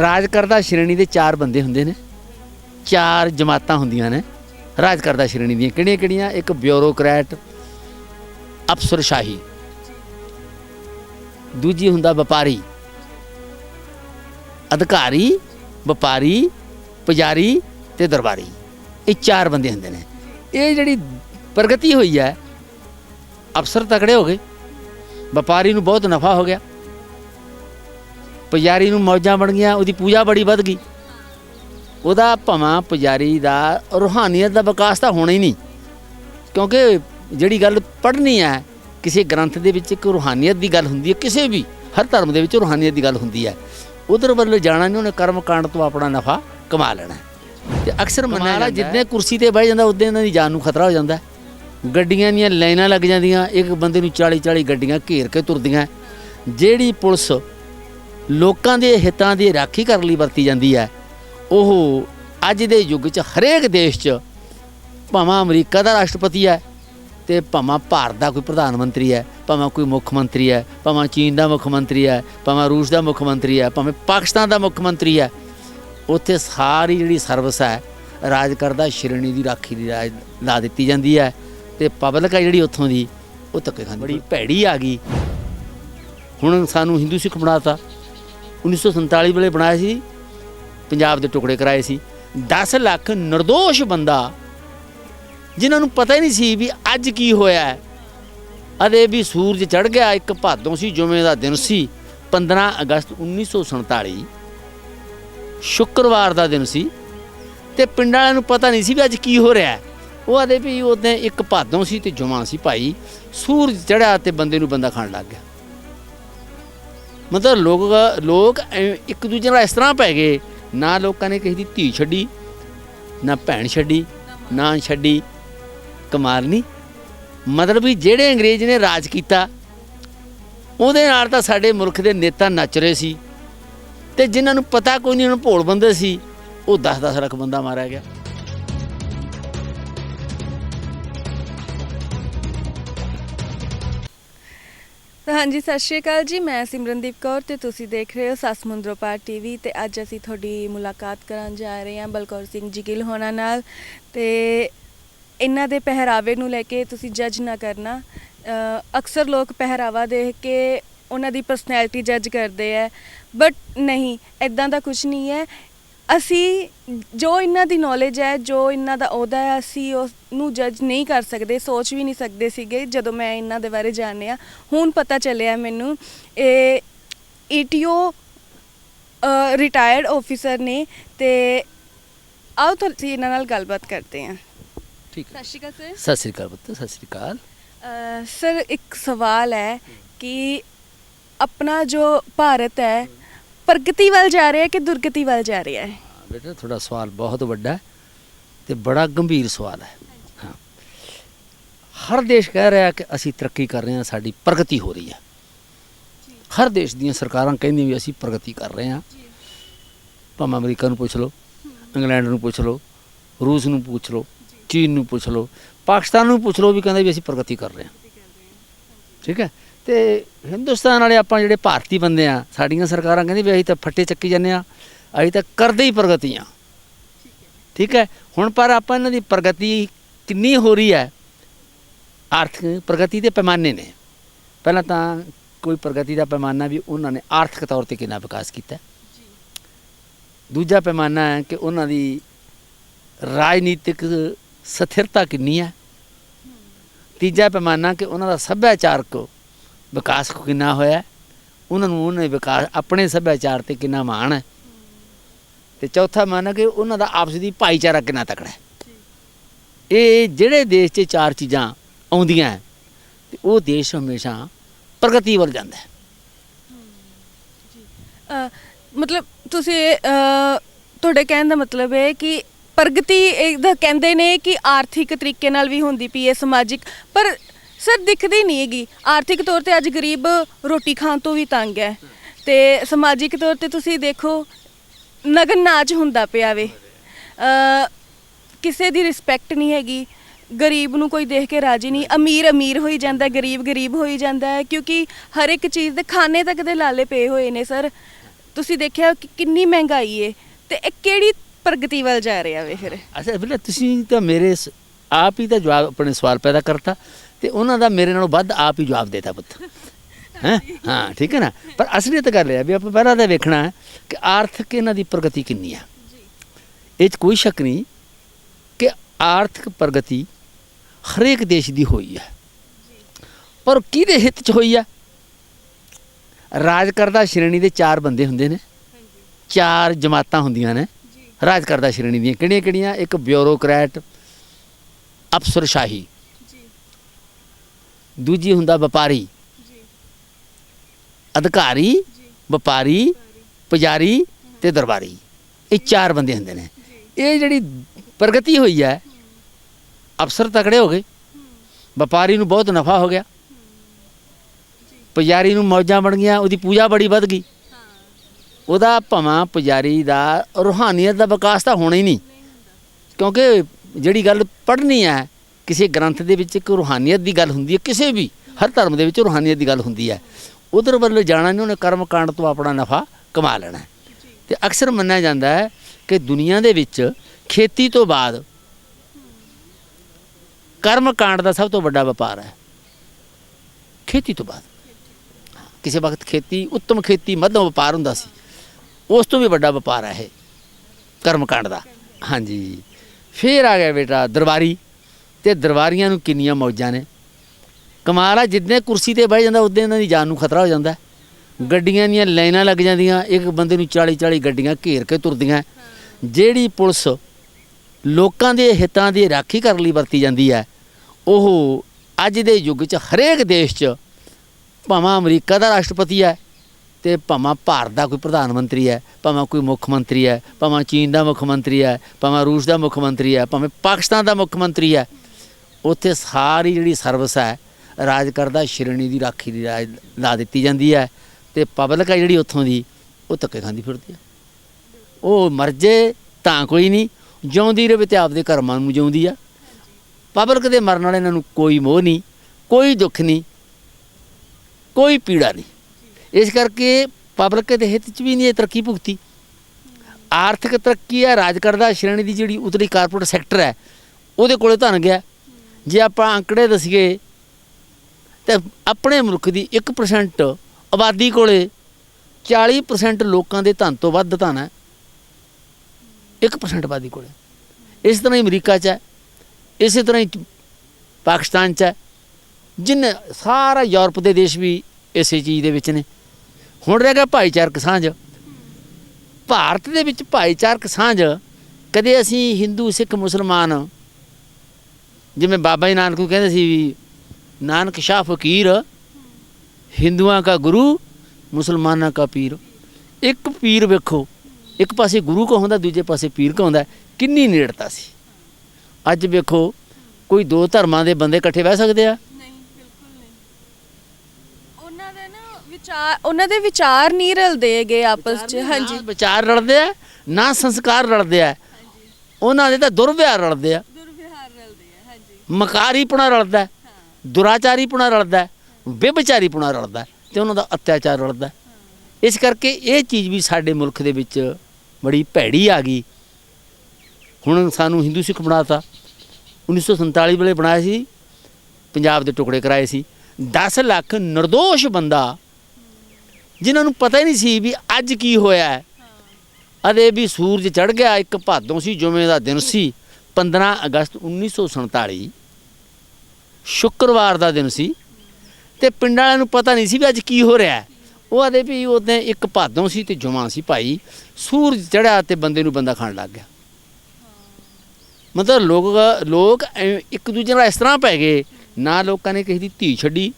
ਰਾਜ ਕਰਦਾ ਸ਼੍ਰੇਣੀ ਦੇ ਚਾਰ ਬੰਦੇ ਹੁੰਦੇ ਨੇ। ਚਾਰ ਜਮਾਤਾਂ ਹੁੰਦੀਆਂ ਨੇ ਰਾਜ ਕਰਦਾ ਸ਼੍ਰੇਣੀ ਦੀਆਂ। ਕਿਹੜੀਆਂ ਕਿਹੜੀਆਂ? ਇੱਕ ਬਿਊਰੋਕਰੈਟ, ਅਫਸਰਸ਼ਾਹੀ। ਦੂਜੀ ਹੁੰਦਾ ਵਪਾਰੀ। ਅਧਿਕਾਰੀ, ਵਪਾਰੀ, ਪੁਜਾਰੀ ਤੇ ਦਰਬਾਰੀ। ਇਹ ਚਾਰ ਬੰਦੇ ਹੁੰਦੇ ਨੇ। ਇਹ ਜਿਹੜੀ ਪ੍ਰਗਤੀ ਹੋਈ ਹੈ, ਅਫਸਰ ਤਕੜੇ ਹੋ ਗਏ। ਵਪਾਰੀ ਨੂੰ ਬਹੁਤ ਨਫਾ ਹੋ ਗਿਆ। ਪੁਜਾਰੀ ਨੂੰ ਮੌਜਾਂ ਬਣ ਗਈਆਂ ਉਹਦੀ ਪੂਜਾ ਬੜੀ ਵੱਧ ਗਈ। ਉਹਦਾ ਭਵਾਂ ਪੁਜਾਰੀ ਦਾ ਰੂਹਾਨੀਅਤ ਦਾ ਵਿਕਾਸ ਤਾਂ ਹੋਣਾ ਹੀ ਨਹੀਂ। ਕਿਉਂਕਿ ਜਿਹੜੀ ਗੱਲ ਪੜ੍ਹਨੀ ਹੈ ਕਿਸੇ ਗ੍ਰੰਥ ਦੇ ਵਿੱਚ ਇੱਕ ਰੂਹਾਨੀਅਤ ਦੀ ਗੱਲ ਹੁੰਦੀ ਹੈ ਕਿਸੇ ਵੀ ਹਰ ਧਰਮ ਦੇ ਵਿੱਚ ਰੂਹਾਨੀਅਤ ਦੀ ਗੱਲ ਹੁੰਦੀ ਹੈ। ਉਧਰ ਵੱਲ ਜਾਣਾ ਨਹੀਂ ਉਹਨੇ ਕਰਮ ਕਾਂਡ ਤੋਂ ਆਪਣਾ ਨਫਾ ਕਮਾ ਲੈਣਾ। ਤੇ ਅਕਸਰ ਮੰਨਿਆ ਜਾਂਦਾ ਜਿੰਨੇ ਕੁਰਸੀ ਤੇ ਬਹਿ ਜਾਂਦਾ ਉਦੋਂ ਇਹਨਾਂ ਦੀ ਜਾਨ ਨੂੰ ਖਤਰਾ ਹੋ ਜਾਂਦਾ। ਗੱਡੀਆਂ ਦੀਆਂ ਲਾਈਨਾਂ ਲੱਗ ਜਾਂਦੀਆਂ ਇੱਕ ਬੰਦੇ ਨੂੰ 40 40 ਗੱਡੀਆਂ ਘੇਰ ਕੇ ਤੁਰਦੀਆਂ ਜਿਹੜੀ ਪੁਲਿਸ ਲੋਕਾਂ ਦੇ ਹਿੱਤਾਂ ਦੀ ਰਾਖੀ ਕਰਨ ਲਈ ਵਰਤੀ ਜਾਂਦੀ ਹੈ। ਉਹ ਅੱਜ ਦੇ ਯੁੱਗ 'ਚ ਹਰੇਕ ਦੇਸ਼ 'ਚ ਭਾਵੇਂ ਅਮਰੀਕਾ ਦਾ ਰਾਸ਼ਟਰਪਤੀ ਹੈ ਤੇ ਭਾਵੇਂ ਭਾਰਤ ਦਾ ਕੋਈ ਪ੍ਰਧਾਨ ਮੰਤਰੀ ਹੈ ਭਾਵੇਂ ਕੋਈ ਮੁੱਖ ਮੰਤਰੀ ਹੈ ਭਾਵੇਂ ਚੀਨ ਦਾ ਮੁੱਖ ਮੰਤਰੀ ਹੈ ਭਾਵੇਂ ਰੂਸ ਦਾ ਮੁੱਖ ਮੰਤਰੀ ਹੈ ਭਾਵੇਂ ਪਾਕਿਸਤਾਨ ਦਾ ਮੁੱਖ ਮੰਤਰੀ ਹੈ ਉੱਥੇ ਸਾਰੀ ਜਿਹੜੀ ਸਰਵਿਸ ਹੈ ਰਾਜ ਕਰਦਾ ਸ਼੍ਰੇਣੀ ਦੀ ਰਾਖੀ ਦੀ ਰਾਜ ਲਾ ਦਿੱਤੀ ਜਾਂਦੀ ਹੈ ਤੇ ਪਬਲਿਕ ਹੈ ਜਿਹੜੀ ਉੱਥੋਂ ਦੀ ਉਹ ਧੱਕੇ ਖਾਂਦੀ ਬੜੀ ਭੈੜੀ ਆ ਗਈ ਹੁਣ ਸਾਨੂੰ ਹਿੰਦੂ ਸਿੱਖ ਬਣਾਤਾ। 1947 ਵੇਲੇ ਬਣਾਇਆ ਸੀ ਪੰਜਾਬ ਦੇ ਟੁਕੜੇ ਕਰਾਏ ਸੀ। 10 ਲੱਖ નિર્ਦੋਸ਼ ਬੰਦਾ, ਜਿਨ੍ਹਾਂ ਨੂੰ ਪਤਾ ਹੀ ਨਹੀਂ ਸੀ ਵੀ ਅੱਜ ਕੀ ਹੋਇਆ ਹੈ। ਅਦੇ ਵੀ ਸੂਰਜ ਚੜ ਗਿਆ, ਇੱਕ ਭਾਦੋਂ ਸੀ, ਜੁਮੇ ਦਾ ਦਿਨ ਸੀ 15 ਅਗਸਤ 1947 ਸ਼ੁੱਕਰਵਾਰ ਦਾ ਦਿਨ ਸੀ। ਤੇ ਪਿੰਡਾਂ ਵਾਲਿਆਂ ਨੂੰ ਪਤਾ ਨਹੀਂ ਸੀ ਵੀ ਅੱਜ ਕੀ ਹੋ ਰਿਹਾ ਉਹ ਆਦੇ ਵੀ ਉਹਦੇ ਇੱਕ ਭਾਦੋਂ ਸੀ ਤੇ ਜੁਮਾ ਸੀ ਭਾਈ। ਸੂਰਜ ਚੜਿਆ ਤੇ ਬੰਦੇ ਨੂੰ ਬੰਦਾ ਖਾਣ ਲੱਗ ਗਿਆ। ਮਤਲਬ ਲੋਕ ਲੋਕ ਇੱਕ ਦੂਜੇ ਨਾਲ ਇਸ ਤਰ੍ਹਾਂ ਪੈ ਗਏ, ਨਾ ਲੋਕਾਂ ਨੇ ਕਿਸੇ ਦੀ ਧੀ ਛੱਡੀ, ਨਾ ਭੈਣ ਛੱਡੀ, ਨਾ ਛੱਡੀ ਕਮਾਰਨੀ ਮਤਲਬ ਵੀ ਜਿਹੜੇ ਅੰਗਰੇਜ਼ ਨੇ ਰਾਜ ਕੀਤਾ, ਉਹਦੇ ਨਾਲ ਤਾਂ ਸਾਡੇ ਮੁਲਕ ਦੇ ਨੇਤਾ ਨੱਚ ਰਹੇ ਸੀ, ਤੇ ਜਿਨ੍ਹਾਂ ਨੂੰ ਪਤਾ ਕੋਈ ਨਹੀਂ ਉਹਨਾਂ ਭੋਲ ਬੰਦੇ ਸੀ, ਉਹ 10-10 ਲੱਖ ਬੰਦਾ ਮਾਰਿਆ ਗਿਆ। ਹਾਂਜੀ, ਸਤਿ ਸ਼੍ਰੀ ਅਕਾਲ ਜੀ। ਮੈਂ ਸਿਮਰਨਦੀਪ ਕੌਰ ਤੇ ਤੁਸੀਂ ਦੇਖ ਰਹੇ ਹੋ ਸਸਮੁੰਦਰੋ ਪਾਰ ਟੀਵੀ ਤੇ ਅੱਜ ਅਸੀਂ ਤੁਹਾਡੀ ਮੁਲਾਕਾਤ ਕਰਨ ਜਾ ਰਹੇ ਹਾਂ ਬਲਕੌਰ ਸਿੰਘ ਜੀ ਗਿੱਲ ਹੋਣਾ ਨਾਲ। ਤੇ ਇਹਨਾਂ ਦੇ ਪਹਿਰਾਵੇ ਨੂੰ ਲੈ ਕੇ ਤੁਸੀਂ ਜੱਜ ਨਾ ਕਰਨਾ। ਅਕਸਰ ਲੋਕ ਪਹਿਰਾਵਾ ਦੇਖ ਕੇ ਉਹਨਾਂ ਦੀ ਪਰਸਨੈਲਿਟੀ ਜੱਜ ਕਰਦੇ ਆ। ਬਟ ਨਹੀਂ ਐਦਾਂ ਦਾ ਕੁਝ ਨਹੀਂ ਹੈ। ਅਸੀਂ ਜੋ ਇਹਨਾਂ ਦੀ ਨੌਲੇਜ ਹੈ ਜੋ ਇਹਨਾਂ ਦਾ ਅਹੁਦਾ ਹੈ ਅਸੀਂ ਉਸ ਨੂੰ ਜੱਜ ਨਹੀਂ ਕਰ ਸਕਦੇ ਸੋਚ ਵੀ ਨਹੀਂ ਸਕਦੇ ਸੀਗੇ ਜਦੋਂ ਮੈਂ ਇਹਨਾਂ ਦੇ ਬਾਰੇ ਜਾਣਿਆ। ਹੁਣ ਪਤਾ ਚੱਲਿਆ ਮੈਨੂੰ ਇਹ ਈਟੀਓ ਰਿਟਾਇਰਡ ਆਫੀਸਰ ਨੇ ਤੇ ਆਓ ਤੁਸੀਂ ਇਹਨਾਂ ਨਾਲ ਗੱਲਬਾਤ ਕਰਦੇ ਹਾਂ। ਠੀਕ ਸਤਿ ਸ਼੍ਰੀ ਅਕਾਲ ਸਰ ਸਤਿ ਸ੍ਰੀ ਅਕਾਲ ਸਤਿ ਸ੍ਰੀ ਅਕਾਲ। ਸਰ ਇੱਕ ਸਵਾਲ ਹੈ ਕਿ ਆਪਣਾ ਜੋ ਭਾਰਤ ਹੈ ਪ੍ਰਗਤੀ ਵੱਲ ਜਾ ਰਿਹਾ ਹੈ ਕਿ ਦੁਰਗਤੀ ਵੱਲ ਜਾ ਰਿਹਾ ਹੈ? ਹਾਂ, ਬੇਟਾ ਤੁਹਾਡਾ ਸਵਾਲ ਬਹੁਤ ਵੱਡਾ ਹੈ ਤੇ ਬੜਾ ਗੰਭੀਰ ਸਵਾਲ ਹੈ। ਹਾਂ। ਹਰ ਦੇਸ਼ ਕਹਿ ਰਿਹਾ ਕਿ ਅਸੀਂ ਤਰੱਕੀ ਕਰ ਰਹੇ ਹਾਂ ਸਾਡੀ ਪ੍ਰਗਤੀ ਹੋ ਰਹੀ ਹੈ। ਹਰ ਦੇਸ਼ ਦੀਆਂ ਸਰਕਾਰਾਂ ਕਹਿੰਦੀਆਂ ਵੀ ਅਸੀਂ ਪ੍ਰਗਤੀ ਕਰ ਰਹੇ ਹਾਂ। ਭਾਵੇਂ ਅਮਰੀਕਾ ਨੂੰ ਪੁੱਛ ਲਓ ਇੰਗਲੈਂਡ ਨੂੰ ਪੁੱਛ ਲਓ ਰੂਸ ਨੂੰ ਪੁੱਛ ਲਓ ਚੀਨ ਨੂੰ ਪੁੱਛ ਲਓ ਪਾਕਿਸਤਾਨ ਨੂੰ ਪੁੱਛ ਲਓ ਵੀ ਕਹਿੰਦੇ ਵੀ ਅਸੀਂ ਪ੍ਰਗਤੀ ਕਰ ਰਹੇ ਹਾਂ। ਠੀਕ ਹੈ? ਤੇ ਹਿੰਦੁਸਤਾਨ ਵਾਲੇ ਆਪਾਂ ਜਿਹੜੇ ਭਾਰਤੀ ਬੰਦੇ ਆ, ਸਾਡੀਆਂ ਸਰਕਾਰਾਂ ਕਹਿੰਦੀ ਵੀ ਅਸੀਂ ਤਾਂ ਫੱਟੇ ਚੱਕੀ ਜਾਂਦੇ ਆ, ਅਸੀਂ ਤਾਂ ਕਰਦੇ ਹੀ ਪ੍ਰਗਤੀ ਆ। ਠੀਕ ਹੈ? ਹੁਣ ਪਰ ਆਪਾਂ ਇਹਨਾਂ ਦੀ ਪ੍ਰਗਤੀ ਕਿੰਨੀ ਹੋ ਰਹੀ ਹੈ? ਆਰਥਿਕ ਪ੍ਰਗਤੀ ਦੇ ਪੈਮਾਨੇ ਨੇ। ਪਹਿਲਾਂ ਤਾਂ ਕੋਈ ਪ੍ਰਗਤੀ ਦਾ ਪੈਮਾਨਾ ਵੀ ਉਹਨਾਂ ਨੇ ਆਰਥਿਕ ਤੌਰ ਤੇ ਕਿੰਨਾ ਵਿਕਾਸ ਕੀਤਾ ਦੂਜਾ ਪੈਮਾਨਾ ਹੈ ਕਿ ਉਹਨਾਂ ਦੀ ਰਾਜਨੀਤਿਕ ਸਥਿਰਤਾ ਕਿੰਨੀ ਹੈ। ਤੀਜਾ ਪੈਮਾਨਾ ਕਿ ਉਹਨਾਂ ਦਾ ਸੱਭਿਆਚਾਰਕ ਵਿਕਾਸ ਕਿੰਨਾ ਹੋਇਆ ਉਹਨਾਂ ਨੂੰ ਉਹਨੇ ਵਿਕਾਸ ਆਪਣੇ ਸੱਭਿਆਚਾਰ ਤੇ ਕਿੰਨਾ ਮਾਣ ਹੈ? ਤੇ ਚੌਥਾ ਮਾਨਾ ਕਿ ਉਹਨਾਂ ਦਾ ਆਪਸ ਦੀ ਭਾਈਚਾਰਾ ਕਿੰਨਾ ਤਕੜਾ ਹੈ? ਇਹ ਜਿਹੜੇ ਦੇਸ਼ 'ਚ ਚਾਰ ਚੀਜ਼ਾਂ ਆਉਂਦੀਆਂ ਹੈ, ਤੇ ਉਹ ਦੇਸ਼ ਹਮੇਸ਼ਾ ਪ੍ਰਗਤੀ ਵੱਲ ਜਾਂਦਾ ਹੈ। ਮਤਲਬ ਤੁਸੀਂ ਤੁਹਾਡੇ ਕਹਿਣ ਦਾ ਮਤਲਬ ਹੈ ਕਿ ਪ੍ਰਗਤੀ ਇਹਦਾ ਕਹਿੰਦੇ ਨੇ ਕਿ ਆਰਥਿਕ ਤਰੀਕੇ ਨਾਲ ਵੀ ਹੁੰਦੀ ਪਈ ਹੈ ਸਮਾਜਿਕ ਪਰ ਸਰ, ਦਿਖਦੀ ਨਹੀਂ ਹੈਗੀ। ਆਰਥਿਕ ਤੌਰ ਤੇ ਅੱਜ ਗਰੀਬ ਰੋਟੀ ਖਾਣ ਤੋਂ ਵੀ ਤੰਗ ਹੈ। ਤੇ ਸਮਾਜਿਕ ਤੌਰ ਤੇ ਤੁਸੀਂ ਦੇਖੋ ਨਗਨ ਨਾਚ ਹੁੰਦਾ ਪਿਆ ਵੇ। ਕਿਸੇ ਦੀ ਰਿਸਪੈਕਟ ਨਹੀਂ ਹੈਗੀ। ਗਰੀਬ ਨੂੰ ਕੋਈ ਦੇਖ ਕੇ ਰਾਜੀ ਨਹੀਂ। ਅਮੀਰ ਅਮੀਰ ਹੋਈ ਜਾਂਦਾ, ਗਰੀਬ ਗਰੀਬ ਹੋਈ ਜਾਂਦਾ ਹੈ, ਕਿਉਂਕਿ ਹਰ ਇੱਕ ਚੀਜ਼ ਦੇ ਖਾਣੇ ਤੱਕ ਦੇ ਲਾਲੇ ਪਏ ਹੋਏ ਨੇ, ਸਰ। ਤੁਸੀਂ ਦੇਖਿਆ ਕਿ ਕਿੰਨੀ ਮਹਿੰਗਾਈ ਏ, ਤੇ ਇਹ ਕਿਹੜੀ ਪ੍ਰਗਤੀ ਵੱਲ ਜਾ ਰਿਹਾ ਵੇ ਫਿਰ? ਅੱਛਾ, ਵੀਰੇ, ਤੁਸੀਂ ਤਾਂ ਮੇਰੇ ਆਪ ਹੀ ਤਾਂ ਜਵਾਬ, ਆਪਣੇ ਸਵਾਲ ਪੈਦਾ ਕਰਤਾ। ਤੇ ਉਹਨਾਂ ਦਾ ਮੇਰੇ ਨਾਲੋਂ ਵੱਧ ਆਪ ਹੀ ਜਵਾਬ ਦੇਤਾ ਪੁੱਤ। ਹੈਂ? ਹਾਂ, ਠੀਕ ਹੈ ਨਾ? ਪਰ ਅਸਲੀਅਤ ਕਰ ਇਹ ਵੀ ਆਪਾਂ ਪਹਿਲਾਂ ਤਾਂ ਵੇਖਣਾ ਹੈ ਕਿ ਆਰਥਿਕ ਇਹਨਾਂ ਦੀ ਪ੍ਰਗਤੀ ਕਿੰਨੀ ਆ ਇਹ 'ਚ ਕੋਈ ਸ਼ੱਕ ਨਹੀਂ ਕਿ ਆਰਥਿਕ ਪ੍ਰਗਤੀ ਹਰੇਕ ਦੇਸ਼ ਦੀ ਹੋਈ ਹੈ। ਪਰ ਕਿਹਦੇ ਹਿੱਤ 'ਚ ਹੋਈ ਆ ਰਾਜ ਕਰਦਾ ਸ਼੍ਰੇਣੀ ਦੇ ਚਾਰ ਬੰਦੇ ਹੁੰਦੇ ਨੇ। ਚਾਰ ਜਮਾਤਾਂ ਹੁੰਦੀਆਂ ਨੇ। ਰਾਜ ਕਰਦਾ ਸ਼੍ਰੇਣੀ ਦੀਆਂ ਕਿਹੜੀਆਂ ਕਿਹੜੀਆਂ ਇੱਕ ਬਿਊਰੋਕਰੈਟ, ਅਫਸਰਸ਼ਾਹੀ। ਦੂਜੀ ਹੁੰਦਾ ਵਪਾਰੀ। ਅਧਿਕਾਰੀ ਵਪਾਰੀ ਪੁਜਾਰੀ ਤੇ ਦਰਬਾਰੀ। ਇਹ ਚਾਰ ਬੰਦੇ ਹੁੰਦੇ ਨੇ। ਇਹ ਜਿਹੜੀ ਪ੍ਰਗਤੀ ਹੋਈ ਹੈ ਅਫਸਰ ਤਕੜੇ ਹੋ ਗਏ। ਵਪਾਰੀ ਨੂੰ ਬਹੁਤ ਨਫਾ ਹੋ ਗਿਆ। ਪੁਜਾਰੀ ਨੂੰ ਮੌਜਾਂ ਬਣ ਗਈਆਂ ਉਹਦੀ ਪੂਜਾ ਬੜੀ ਵੱਧ ਗਈ। ਉਹਦਾ ਭਵਾਂ ਪੁਜਾਰੀ ਦਾ ਰੂਹਾਨੀਅਤ ਦਾ ਵਿਕਾਸ ਤਾਂ ਹੋਣਾ ਹੀ ਨਹੀਂ। ਕਿਉਂਕਿ ਜਿਹੜੀ ਗੱਲ ਪੜ੍ਹਨੀ ਹੈ ਕਿਸੇ ਗ੍ਰੰਥ ਦੇ ਵਿੱਚ ਇੱਕ ਰੂਹਾਨੀਅਤ ਦੀ ਗੱਲ ਹੁੰਦੀ ਹੈ, ਕਿਸੇ ਵੀ, ਹਰ ਧਰਮ ਦੇ ਵਿੱਚ ਰੂਹਾਨੀਅਤ ਦੀ ਗੱਲ ਹੁੰਦੀ ਹੈ। ਉਧਰ ਵੱਲ ਜਾਣਾ ਨਹੀਂ, ਉਹਨੇ ਕਰਮ ਕਾਂਡ ਤੋਂ ਆਪਣਾ ਨਫਾ ਕਮਾ ਲੈਣਾ ਹੈ। ਤੇ ਅਕਸਰ ਮੰਨਿਆ ਜਾਂਦਾ ਹੈ ਕਿ ਦੁਨੀਆ ਦੇ ਵਿੱਚ ਖੇਤੀ ਤੋਂ ਬਾਅਦ ਕਰਮ ਕਾਂਡ ਦਾ ਸਭ ਤੋਂ ਵੱਡਾ ਵਪਾਰ ਹੈ। ਖੇਤੀ ਤੋਂ ਬਾਅਦ। ਕਿਸੇ ਵਕਤ ਖੇਤੀ, ਉੱਤਮ ਖੇਤੀ, ਮੱਧਮ ਵਪਾਰ ਹੁੰਦਾ ਸੀ। ਉਸ ਤੋਂ ਵੀ ਵੱਡਾ ਵਪਾਰ ਹੈ ਇਹ ਕਰਮ ਕਾਂਡ ਦਾ। ਹਾਂਜੀ। ਫੇਰ ਆ ਗਿਆ ਬੇਟਾ ਦਰਬਾਰੀ। ਤੇ ਦਰਬਾਰੀਆਂ ਨੂੰ ਕਿੰਨੀਆਂ ਮੌਜਾਂ ਨੇ। ਕਮਾਲ ਆ ਜਿੱਦਾਂ ਕੁਰਸੀ ਤੇ ਬਹਿ ਜਾਂਦਾ, ਉਦੋਂ ਇਹਨਾਂ ਦੀ ਜਾਨ ਨੂੰ ਖਤਰਾ ਹੋ ਜਾਂਦਾ ਗੱਡੀਆਂ ਦੀਆਂ ਲਾਈਨਾਂ ਲੱਗ ਜਾਂਦੀਆਂ, ਇੱਕ ਬੰਦੇ ਨੂੰ 40 40 ਗੱਡੀਆਂ ਘੇਰ ਕੇ ਤੁਰਦੀਆਂ ਜਿਹੜੀ ਪੁਲਿਸ ਲੋਕਾਂ ਦੇ ਹਿੱਤਾਂ ਦੀ ਰਾਖੀ ਕਰਨ ਲਈ ਵਰਤੀ ਜਾਂਦੀ ਹੈ, ਉਹ ਅੱਜ ਦੇ ਯੁੱਗ 'ਚ, ਹਰੇਕ ਦੇਸ਼ 'ਚ ਭਾਵੇਂ ਅਮਰੀਕਾ ਦਾ ਰਾਸ਼ਟਰਪਤੀ ਹੈ ਤੇ ਭਾਵੇਂ ਭਾਰਤ ਦਾ ਕੋਈ ਪ੍ਰਧਾਨ ਮੰਤਰੀ ਹੈ, ਭਾਵੇਂ ਕੋਈ ਮੁੱਖ ਮੰਤਰੀ ਹੈ, ਭਾਵੇਂ ਚੀਨ ਦਾ ਮੁੱਖ ਮੰਤਰੀ ਹੈ, ਭਾਵੇਂ ਰੂਸ ਦਾ ਮੁੱਖ ਮੰਤਰੀ ਹੈ, ਭਾਵੇਂ ਪਾਕਿਸਤਾਨ ਦਾ ਮੁੱਖ ਮੰਤਰੀ ਹੈ ਉੱਥੇ ਸਾਰੀ ਜਿਹੜੀ ਸਰਵਿਸ ਹੈ, ਰਾਜ ਕਰਦਾ ਸ਼੍ਰੇਣੀ ਦੀ, ਰਾਖੀ ਦੀ ਰਾਜ ਲਾ ਦਿੱਤੀ ਜਾਂਦੀ ਹੈ ਤੇ ਪਬਲਿਕ ਹੈ ਜਿਹੜੀ ਉੱਥੋਂ ਦੀ, ਉਹ ਧੱਕੇ ਖਾਂਦੀ ਫਿਰਦੀ ਹੈ। ਉਹ ਮਰ ਜੇ ਤਾਂ ਕੋਈ ਨਹੀਂ, ਜਿਉਂਦੀ ਰਹੇ ਤੇ ਆਪਦੇ ਕਰਮਾਂ ਨੂੰ ਜਿਉਂਦੀ ਆ। ਪਬਲਿਕ ਦੇ ਮਰਨ ਵਾਲੇ ਇਹਨਾਂ ਨੂੰ ਕੋਈ ਮੋਹ ਨਹੀਂ, ਕੋਈ ਦੁੱਖ ਨਹੀਂ, ਕੋਈ ਪੀੜਾ ਨਹੀਂ। ਇਸ ਕਰਕੇ ਪਬਲਿਕ ਦੇ ਹਿੱਤ 'ਚ ਵੀ ਨਹੀਂ ਇਹ ਤਰੱਕੀ ਭੁਗਤੀ। ਆਰਥਿਕ ਤਰੱਕੀ ਹੈ, ਰਾਜ ਕਰਦਾ ਸ਼੍ਰੇਣੀ ਦੀ ਜਿਹੜੀ ਉਤਲੀ ਕਾਰਪੋਰੇਟ ਸੈਕਟਰ ਹੈ, ਉਹਦੇ ਕੋਲੇ ਧਨ ਗਿਆ। ਜੇ ਆਪਾਂ ਅੰਕੜੇ ਦਸੀਏ, ਤੇ ਆਪਣੇ ਮੁਲਕ ਦੀ 1% ਆਬਾਦੀ ਕੋਲੇ 40% ਲੋਕਾਂ ਦੇ ਧਨ ਤੋਂ ਵੱਧ ਧਨ ਹੈ। 1% ਆਬਾਦੀ ਕੋਲੇ। ਇਸ ਤਰ੍ਹਾਂ ਹੀ ਅਮਰੀਕਾ 'ਚ ਹੈ, ਇਸੇ ਤਰ੍ਹਾਂ ਹੀ ਪਾਕਿਸਤਾਨ 'ਚ ਹੈ। ਜਿੰਨੇ ਸਾਰਾ ਯੂਰਪ ਦੇ ਦੇਸ਼ ਵੀ ਇਸੇ ਚੀਜ਼ ਦੇ ਵਿੱਚ ਨੇ। ਹੁਣ ਰਹਿ ਗਿਆ ਭਾਈਚਾਰਕ ਸਾਂਝ। ਭਾਰਤ ਦੇ ਵਿੱਚ ਭਾਈਚਾਰਕ ਸਾਂਝ, ਕਦੇ ਅਸੀਂ ਹਿੰਦੂ, ਸਿੱਖ, ਮੁਸਲਮਾਨ ਜਿਵੇਂ ਬਾਬਾ ਜੀ ਨਾਨਕ ਨੂੰ ਕਹਿੰਦੇ ਸੀ ਵੀ ਨਾਨਕ ਸ਼ਾਹ ਫਕੀਰ ਹਿੰਦੂਆਂ ਦਾ ਗੁਰੂ ਮੁਸਲਮਾਨਾਂ ਦਾ ਪੀਰ। ਇੱਕ ਪੀਰ ਵੇਖੋ ਇੱਕ ਪਾਸੇ ਗੁਰੂ ਕੋ ਹੁੰਦਾ ਦੂਜੇ ਪਾਸੇ ਪੀਰ ਕੋ ਹੁੰਦਾ ਕਿੰਨੀ ਨੇੜਤਾ ਸੀ। ਅੱਜ ਵੇਖੋ ਕੋਈ ਦੋ ਧਰਮਾਂ ਦੇ ਬੰਦੇ ਇਕੱਠੇ ਬਹਿ ਸਕਦੇ ਆ। ਵਿਚਾਰ ਉਹਨਾਂ ਦੇ ਵਿਚਾਰ ਨਹੀਂ ਰਲਦੇ ਹੈਗੇ ਆਪਸ 'ਚ ਹਾਂਜੀ। ਵਿਚਾਰ ਰਲਦੇ ਆ ਨਾ ਸੰਸਕਾਰ ਰਲਦੇ ਆ। ਉਹਨਾਂ ਦੇ ਤਾਂ ਦੁਰਵਿਹਾਰ ਰਲਦੇ ਆ ਦੁਰਵਿਹਾਰ ਰਲਦੇ ਆ ਹਾਂਜੀ ਮਕਾਰੀਪੁਣਾ ਰਲਦਾ ਹੈ, ਦੁਰਾਚਾਰੀਪੁਣਾ ਰਲਦਾ ਹੈ, ਵਿਭਚਾਰੀਪੁਣਾ ਰਲਦਾ ਹੈ ਤੇ ਉਹਨਾਂ ਦਾ ਅਤਿਆਚਾਰ ਰਲਦਾ ਇਸ ਕਰਕੇ ਇਹ ਚੀਜ਼ ਵੀ ਸਾਡੇ ਮੁਲਕ ਦੇ ਵਿੱਚ ਬੜੀ ਭੈੜੀ ਆ ਗਈ। ਹੁਣ ਸਾਨੂੰ ਹਿੰਦੂ ਸਿੱਖ ਬਣਾਤਾ। 1947 ਵੇਲੇ ਬਣਾਇਆ ਸੀ। ਪੰਜਾਬ ਦੇ ਟੁਕੜੇ ਕਰਾਏ ਸੀ। 10 ਲੱਖ નિર્ਦੋਸ਼ ਬੰਦਾ ਜਿਨ੍ਹਾਂ ਨੂੰ ਪਤਾ ਹੀ ਨਹੀਂ ਸੀ ਵੀ ਅੱਜ ਕੀ ਹੋਇਆ ਹੈ। ਅਦੇ ਵੀ ਸੂਰਜ ਚੜ ਗਿਆ ਇੱਕ ਭਾਦੋਂ ਸੀ ਜੁਮੇ ਦਾ ਦਿਨ ਸੀ 15 ਅਗਸਤ 1947 ਸ਼ੁੱਕਰਵਾਰ ਦਾ ਦਿਨ ਸੀ ਤੇ ਪਿੰਡਾਂ ਵਾਲਿਆਂ ਨੂੰ ਪਤਾ ਨਹੀਂ ਸੀ ਵੀ ਅੱਜ ਕੀ ਹੋ ਰਿਹਾ ਉਹ ਆਦੇ ਵੀ ਉਹਦੇ ਇੱਕ ਭਾਦੋਂ ਸੀ ਤੇ ਜੁਮਾ ਸੀ ਭਾਈ। ਸੂਰਜ ਚੜਿਆ ਤੇ ਬੰਦੇ ਨੂੰ ਬੰਦਾ ਖਾਣ ਲੱਗ ਗਿਆ। ਮਤਲਬ ਲੋਕ ਲੋਕ ਇੱਕ ਦੂਜੇ ਨਾਲ ਇਸ ਤਰ੍ਹਾਂ ਪੈ ਗਏ। ਨਾ ਲੋਕਾਂ ਨੇ ਕਿਸੇ ਦੀ ਧੀ ਛੱਡੀ,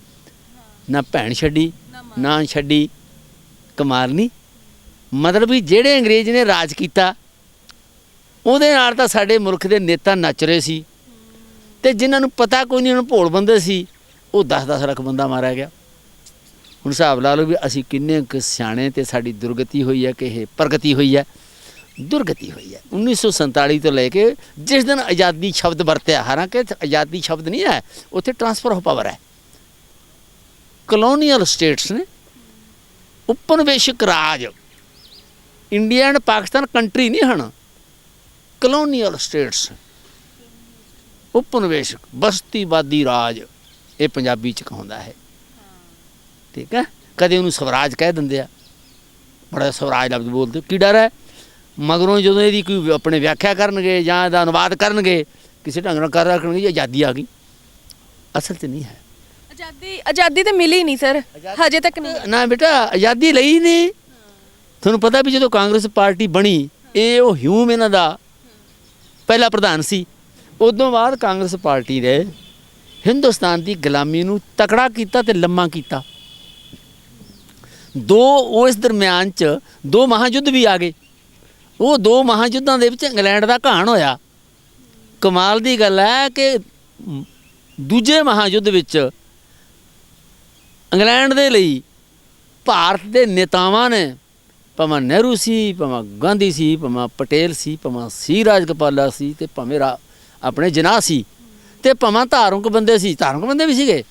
ਨਾ ਭੈਣ ਛੱਡੀ, ਨਾ ਛੱਡੀ ਕਮਾਲ ਮਤਲਬ ਵੀ ਜਿਹੜੇ ਅੰਗਰੇਜ਼ ਨੇ ਰਾਜ ਕੀਤਾ, ਉਹਦੇ ਨਾਲ ਤਾਂ ਸਾਡੇ ਮੁਲਕ ਦੇ ਨੇਤਾ ਨੱਚ ਰਹੇ ਸੀ। ਤੇ ਜਿਨ੍ਹਾਂ ਨੂੰ ਪਤਾ ਕੋਈ ਨਹੀਂ, ਉਹਨੂੰ ਭੋਲ ਬੰਦੇ ਸੀ, ਉਹ 10-10 ਲੱਖ ਬੰਦਾ ਮਾਰਿਆ ਗਿਆ। ਹੁਣ ਹਿਸਾਬ ਲਾ ਲਓ ਵੀ ਅਸੀਂ ਕਿੰਨੇ ਕੁ ਸਿਆਣੇ ਤੇ ਸਾਡੀ ਦੁਰਗਤੀ ਹੋਈ ਹੈ ਕਿ ਇਹ ਪ੍ਰਗਤੀ ਹੋਈ ਹੈ। ਦੁਰਗਤੀ ਹੋਈ ਹੈ। 1947 ਤੋਂ ਲੈ ਕੇ ਜਿਸ ਦਿਨ ਆਜ਼ਾਦੀ ਸ਼ਬਦ ਵਰਤਿਆ, ਹਾਲਾਂਕਿ ਆਜ਼ਾਦੀ ਸ਼ਬਦ ਨਹੀਂ ਹੈ, ਉੱਥੇ ਟਰਾਂਸਫਰ ਹੋ ਪਾਵਰ ਹੈ। ਕਲੋਨੀਅਲ ਸਟੇਟਸ ਨੇ ਉਪਨਿਵੇਸ਼ਕ ਰਾਜ ਇੰਡੀਆ ਐਂਡ ਪਾਕਿਸਤਾਨ ਕੰਟਰੀ ਨਹੀਂ ਹਨ ਕਲੋਨੀਅਲ ਸਟੇਟਸ ਉਪਨਿਵੇਸ਼ਕ ਬਸਤੀਵਾਦੀ ਰਾਜ ਇਹ ਪੰਜਾਬੀ ਚ ਕਹਾਉਂਦਾ ਹੈ। ਠੀਕ ਹੈ? ਕਦੇ ਉਹਨੂੰ ਸਵਰਾਜ ਕਹਿ ਦਿੰਦੇ ਆ। ਬੜਾ ਸਵਰਾਜ ਲਫ਼ਜ਼ ਬੋਲਦੇ ਕੀ ਡਰ ਹੈ? ਮਗਰੋਂ ਜਦੋਂ ਇਹਦੀ ਕੋਈ ਆਪਣੇ ਵਿਆਖਿਆ ਕਰਨਗੇ ਜਾਂ ਇਹਦਾ ਅਨੁਵਾਦ ਕਰਨਗੇ ਕਿਸੇ ਢੰਗ ਨਾਲ ਕਰ ਰੱਖਣਗੇ ਆਜ਼ਾਦੀ ਆ ਗਈ। ਅਸਲ 'ਚ ਨਹੀਂ ਹੈ। ਆਜ਼ਾਦੀ ਆਜ਼ਾਦੀ ਤਾਂ ਮਿਲੀ ਨਹੀਂ ਸਰ। ਹਜੇ ਤੱਕ ਨਹੀਂ। ਨਾ ਬੇਟਾ ਆਜ਼ਾਦੀ ਲਈ ਨਹੀਂ। ਤੁਹਾਨੂੰ ਪਤਾ ਵੀ ਜਦੋਂ ਕਾਂਗਰਸ ਪਾਰਟੀ ਬਣੀ ਇਹ ਉਹ ਹਿਊਮ ਇਹਨਾਂ ਦਾ ਪਹਿਲਾ ਪ੍ਰਧਾਨ ਸੀ। ਉਦੋਂ ਬਾਅਦ ਕਾਂਗਰਸ ਪਾਰਟੀ ਨੇ ਹਿੰਦੁਸਤਾਨ ਦੀ ਗੁਲਾਮੀ ਨੂੰ ਤਕੜਾ ਕੀਤਾ ਤੇ ਲੰਮਾ ਕੀਤਾ। ਦੋ ਉਸ ਦਰਮਿਆਨ ਚ ਦੋ ਮਹਾਯੁੱਧ ਵੀ ਆ ਗਏ। ਉਹ ਦੋ ਮਹਾਯੁੱਧਾਂ ਦੇ ਵਿੱਚ ਇੰਗਲੈਂਡ ਦਾ ਘਾਣ ਹੋਇਆ। ਕਮਾਲ ਦੀ ਗੱਲ ਹੈ ਕਿ ਦੂਜੇ ਮਹਾਯੁੱਧ ਵਿੱਚ ਇੰਗਲੈਂਡ ਦੇ ਲਈ ਭਾਰਤ ਦੇ ਨੇਤਾਵਾਂ ਨੇ ਭਾਵੇਂ ਨਹਿਰੂ ਸੀ, ਭਾਵੇਂ ਗਾਂਧੀ ਸੀ, ਭਾਵੇਂ ਪਟੇਲ ਸੀ, ਭਾਵੇਂ ਸੀ ਰਾਜਗੋਪਾਲਾ ਸੀ ਤੇ ਭਾਵੇਂ ਰਾ- ਆਪਣੇ ਜਨਾਹ ਸੀ ਤੇ ਭਾਵੇਂ ਧਾਰਮਿਕ ਬੰਦੇ ਸੀ, ਧਾਰਮਿਕ ਬੰਦੇ ਵੀ ਸੀਗੇ।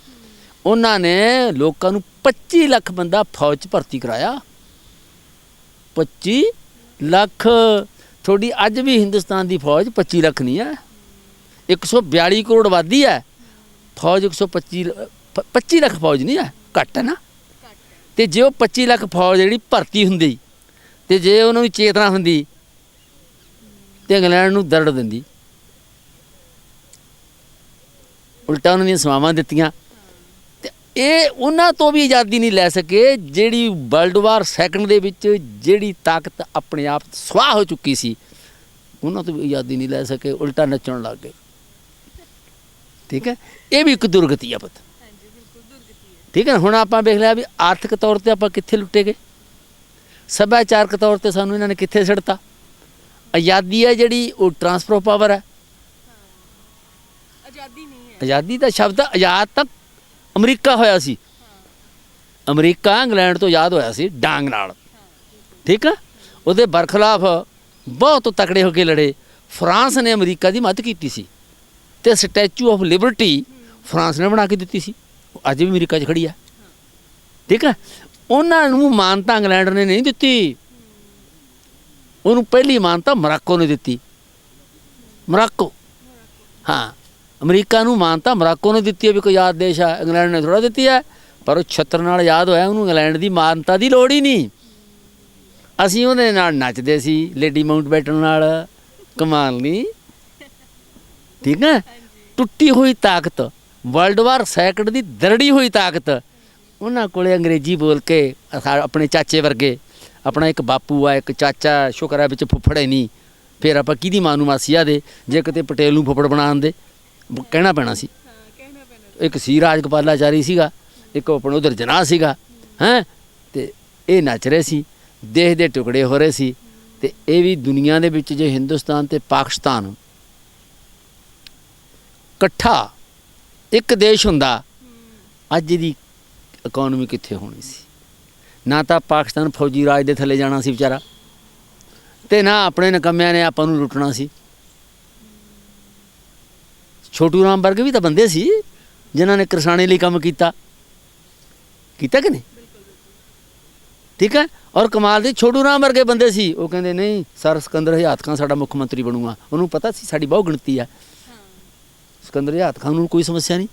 ਉਹਨਾਂ ਨੇ ਲੋਕਾਂ ਨੂੰ 25 ਲੱਖ ਬੰਦਾ ਫੌਜ 'ਚ ਭਰਤੀ ਕਰਾਇਆ। 25 ਲੱਖ, ਤੁਹਾਡੀ ਅੱਜ ਵੀ ਹਿੰਦੁਸਤਾਨ ਦੀ ਫੌਜ 25 ਲੱਖ ਨਹੀਂ ਹੈ। 142 ਕਰੋੜ ਆਬਾਦੀ ਹੈ। ਫੌਜ 125 ਲ- ਪ- 25 ਲੱਖ ਫੌਜ ਨਹੀਂ ਹੈ, ਘੱਟ ਹੈ ਨਾ। ਤੇ ਜੇ ਉਹ 25 ਲੱਖ ਫੌਜ ਜਿਹੜੀ ਭਰਤੀ ਹੁੰਦੀ, ਤੇ ਜੇ ਉਹਨਾਂ ਨੂੰ ਚੇਤਨਾ ਹੁੰਦੀ, ਤੇ ਇੰਗਲੈਂਡ ਨੂੰ ਦਰੜ ਦਿੰਦੀ। ਉਲਟਾ ਉਹਨਾਂ ਦੀਆਂ ਸੇਵਾਵਾਂ ਦਿੱਤੀਆਂ। ਤੇ ਇਹ ਉਹਨਾਂ ਤੋਂ ਵੀ ਆਜ਼ਾਦੀ ਨਹੀਂ ਲੈ ਸਕੇ ਜਿਹੜੀ ਵਰਲਡ ਵਾਰ ਸੈਕੰਡ ਦੇ ਵਿੱਚ ਜਿਹੜੀ ਤਾਕਤ ਆਪਣੇ ਆਪ ਸਵਾਹ ਹੋ ਚੁੱਕੀ ਸੀ ਉਹਨਾਂ ਤੋਂ ਵੀ ਆਜ਼ਾਦੀ ਨਹੀਂ ਲੈ ਸਕੇ ਉਲਟਾ ਨੱਚਣ ਲੱਗ ਗਏ। ਠੀਕ ਹੈ? ਇਹ ਵੀ ਇੱਕ ਦੁਰਗਤੀ ਆ ਪੁੱਤ। ਠੀਕ ਹੈ? ਹੁਣ ਆਪਾਂ ਵੇਖ ਲਿਆ ਵੀ ਆਰਥਿਕ ਤੌਰ ਤੇ ਆਪਾਂ ਕਿੱਥੇ ਲੁੱਟੇ ਗਏ। ਸੱਭਿਆਚਾਰਕ ਤੌਰ ਤੇ ਸਾਨੂੰ ਇਹਨਾਂ ਨੇ ਕਿੱਥੇ ਛੱਡਤਾ ਆਜ਼ਾਦੀ ਹੈ ਜਿਹੜੀ ਉਹ ਟਰਾਂਸਫਰ ਪਾਵਰ ਹੈ। ਆਜ਼ਾਦੀ ਆਜ਼ਾਦੀ ਦਾ ਸ਼ਬਦ ਆਜ਼ਾਦ ਤਾਂ ਅਮਰੀਕਾ ਹੋਇਆ ਸੀ। ਅਮਰੀਕਾ ਇੰਗਲੈਂਡ ਤੋਂ ਆਜ਼ਾਦ ਹੋਇਆ ਸੀ ਡਾਂਗ ਨਾਲ। ਠੀਕ ਆ? ਉਹਦੇ ਬਰਖਲਾਫ ਬਹੁਤ ਤਕੜੇ ਹੋ ਕੇ ਲੜੇ। ਫਰਾਂਸ ਨੇ ਅਮਰੀਕਾ ਦੀ ਮਦਦ ਕੀਤੀ ਸੀ। ਤੇ ਸਟੈਚੂ ਆਫ ਲਿਬਰਟੀ ਫਰਾਂਸ ਨੇ ਬਣਾ ਕੇ ਦਿੱਤੀ ਸੀ। ਉਹ ਅੱਜ ਵੀ ਅਮਰੀਕਾ 'ਚ ਖੜੀ ਆ। ਠੀਕ ਆ? ਉਹਨਾਂ ਨੂੰ ਮਾਨਤਾ ਇੰਗਲੈਂਡ ਨੇ ਨਹੀਂ ਦਿੱਤੀ। ਉਹਨੂੰ ਪਹਿਲੀ ਮਾਨਤਾ ਮਰਾਕੋ ਨੇ ਦਿੱਤੀ। ਮਰਾਕੋ। ਹਾਂ। ਅਮਰੀਕਾ ਨੂੰ ਮਾਨਤਾ ਮਰਾਕੋ ਨੇ ਦਿੱਤੀ ਹੈ ਵੀ ਕੋਈ ਯਾਦ ਦੇਸ਼ ਆ ਇੰਗਲੈਂਡ ਨੇ ਥੋੜਾ ਦਿੱਤੀ ਹੈ, ਪਰ ਉਹ ਛੱਤਰ ਨਾਲ ਯਾਦ ਹੋਇਆ, ਉਹਨੂੰ ਇੰਗਲੈਂਡ ਦੀ ਮਾਨਤਾ ਦੀ ਲੋੜ ਹੀ ਨਹੀਂ। ਅਸੀਂ ਉਹਦੇ ਨਾਲ ਨੱਚਦੇ ਸੀ, ਲੇਡੀ ਮਾਊਂਟ ਬੈਟਨ ਨਾਲ, ਕਮਾਲ ਨਹੀਂ? ਠੀਕ ਹੈ? ਟੁੱਟੀ ਹੋਈ ਤਾਕਤ, ਵਰਲਡ ਵਾਰ ਸੈਕੰਡ ਦੀ ਦਰੜੀ ਹੋਈ ਤਾਕਤ। ਉਹਨਾਂ ਕੋਲੇ ਅੰਗਰੇਜ਼ੀ ਬੋਲ ਕੇ ਆਪਣੇ ਚਾਚੇ ਵਰਗੇ, ਆਪਣਾ ਇੱਕ ਬਾਪੂ ਆ, ਇੱਕ ਚਾਚਾ, ਸ਼ੁਕਰ ਹੈ ਵਿੱਚ ਫੁੱਫੜੇ ਨਹੀਂ। ਫਿਰ ਆਪਾਂ ਕਿਹਦੀ ਮਾਂ ਨੂੰ ਮਾਸੀਆ ਦੇ ਜੇ ਕਿਤੇ ਪਟੇਲ ਨੂੰ ਫੁੱਫੜ ਬਣਾਉਣ ਦੇ। ਬ- ਕਹਿਣਾ ਪੈਣਾ ਸੀ। ਇੱਕ ਸੀ ਰਾਜਗੋਪਾਲਾਚਾਰੀ ਸੀਗਾ, ਇੱਕ ਆਪਣਾ ਉਧਰ ਜਨਾਹ ਸੀਗਾ, ਹੈ? ਤੇ ਇਹ ਨੱਚ ਰਹੇ ਸੀ, ਦੇਹ ਦੇ ਟੁਕੜੇ ਹੋ ਰਹੇ ਸੀ, ਤੇ ਇਹ ਵੀ ਦੁਨੀਆ ਦੇ ਵਿੱਚ ਜੇ ਹਿੰਦੁਸਤਾਨ ਤੇ ਪਾਕਿਸਤਾਨ ਇਕੱਠਾ ਇੱਕ ਦੇਸ਼ ਹੁੰਦਾ, ਅੱਜ ਦੀ ਇਕਨੋਮੀ ਕਿੱਥੇ ਹੋਣੀ ਸੀ? ਨਾ ਤਾਂ ਪਾਕਿਸਤਾਨ ਫੌਜੀ ਰਾਜ ਦੇ ਥੱਲੇ ਜਾਣਾ ਸੀ ਵਿਚਾਰਾ, ਤੇ ਨਾ ਆਪਣੇ ਨਕਮਿਆਂ ਨੇ ਆਪਾਂ ਨੂੰ ਲੁੱਟਣਾ ਸੀ। ਛੋਟੂ ਰਾਮ ਵਰਗੇ ਵੀ ਤਾਂ ਬੰਦੇ ਸੀ, ਜਿਨ੍ਹਾਂ ਨੇ ਕਿਸਾਨੀ ਲਈ ਕੰਮ ਕੀਤਾ। ਕੀਤਾ ਕਿ ਨਹੀਂ? ਠੀਕ ਹੈ? ਔਰ ਕਮਾਲ ਦੇ ਛੋਟੂ ਰਾਮ ਵਰਗੇ ਬੰਦੇ ਸੀ। ਉਹ ਕਹਿੰਦੇ, ਨਹੀਂ, ਸਰ, ਸਿਕੰਦਰ ਹਯਾਤ ਖਾਨ ਸਾਡਾ ਮੁੱਖ ਮੰਤਰੀ ਬਣੂਗਾ। ਉਹਨੂੰ ਪਤਾ ਸੀ, ਸਾਡੀ ਬਹੁਤ ਗਿਣਤੀ ਆ ਸਿਕੰਦਰ ਹਯਾਤ ਖਾਨ ਨੂੰ ਕੋਈ ਸਮੱਸਿਆ ਨਹੀਂ।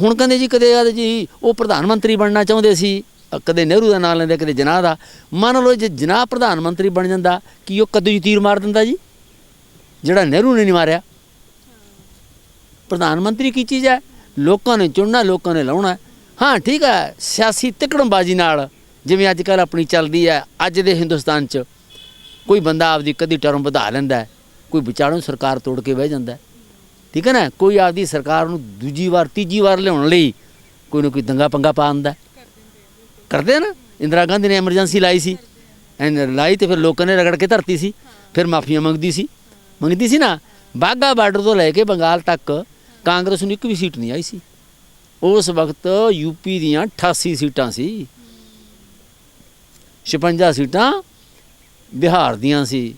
ਹੁਣ ਕਹਿੰਦੇ ਜੀ, ਕਦੇ ਆ ਜੀ, ਉਹ ਪ੍ਰਧਾਨ ਮੰਤਰੀ ਬਣਨਾ ਚਾਹੁੰਦੇ ਸੀ। ਕਦੇ ਨਹਿਰੂ ਦਾ ਨਾਮ ਲੈਂਦੇ, ਕਦੇ ਜਨਾਹ ਦਾ। ਮੰਨ ਲਓ, ਜੇ ਜਨਾਹ ਪ੍ਰਧਾਨ ਮੰਤਰੀ ਬਣ ਜਾਂਦਾ, ਕੀ ਉਹ ਕਦੋਂ ਹੀ ਤੀਰ ਮਾਰ ਦਿੰਦਾ ਜੀ? ਜਿਹੜਾ ਨਹਿਰੂ ਨੇ ਨਹੀਂ ਮਾਰਿਆ। ਪ੍ਰਧਾਨ ਮੰਤਰੀ ਕੀ ਚੀਜ਼ ਹੈ? ਲੋਕਾਂ ਨੇ ਚੁਣਨਾ, ਲੋਕਾਂ ਨੇ ਲਾਉਣਾ। ਹਾਂ, ਠੀਕ ਹੈ, ਸਿਆਸੀ ਤਿਕੜਮਬਾਜ਼ੀ ਨਾਲ ਜਿਵੇਂ ਅੱਜ ਕੱਲ ਆਪਣੀ ਚੱਲਦੀ ਹੈ, ਅੱਜ ਦੇ ਹਿੰਦੁਸਤਾਨ 'ਚ, ਕੋਈ ਬੰਦਾ ਆਪਦੀ ਕਦੀ ਟਰਮ ਵਧਾ ਲੈਂਦਾ ਕੋਈ ਵਿਚਾਰੋਂ ਸਰਕਾਰ ਤੋੜ ਕੇ ਬਹਿ ਜਾਂਦਾ ਠੀਕ ਹੈ ਨਾ? ਕੋਈ ਆਪਦੀ ਸਰਕਾਰ ਨੂੰ ਦੂਜੀ ਵਾਰ, ਤੀਜੀ ਵਾਰ ਲਿਆਉਣ ਲਈ ਕੋਈ ਨਾ ਕੋਈ ਦੰਗਾ ਪੰਗਾ ਪਾ ਦਿੰਦਾ ਕਰਦੇ ਨਾ? ਇੰਦਰਾ ਗਾਂਧੀ ਨੇ ਐਮਰਜੈਂਸੀ ਲਾਈ ਸੀ। ਐਨ ਲਾਈ ਤੇ ਫਿਰ ਲੋਕਾਂ ਨੇ ਰਗੜ ਕੇ ਧਰਤੀ ਸੀ। ਫਿਰ ਮਾਫੀਆਂ ਮੰਗਦੀ ਸੀ। ਮੰਗਦੀ ਸੀ ਨਾ? ਬਾਗਾ ਬਾਰਡਰ ਤੋਂ ਲੈ ਕੇ ਬੰਗਾਲ ਤੱਕ ਕਾਂਗਰਸ ਨੂੰ ਇੱਕ ਵੀ ਸੀਟ ਨਹੀਂ ਆਈ ਸੀ। ਉਸ ਵਕਤ ਯੂਪੀ ਦੀਆਂ 88 ਸੀਟਾਂ ਸੀ। 56 ਸੀਟਾਂ ਬਿਹਾਰ ਦੀਆਂ ਸੀ।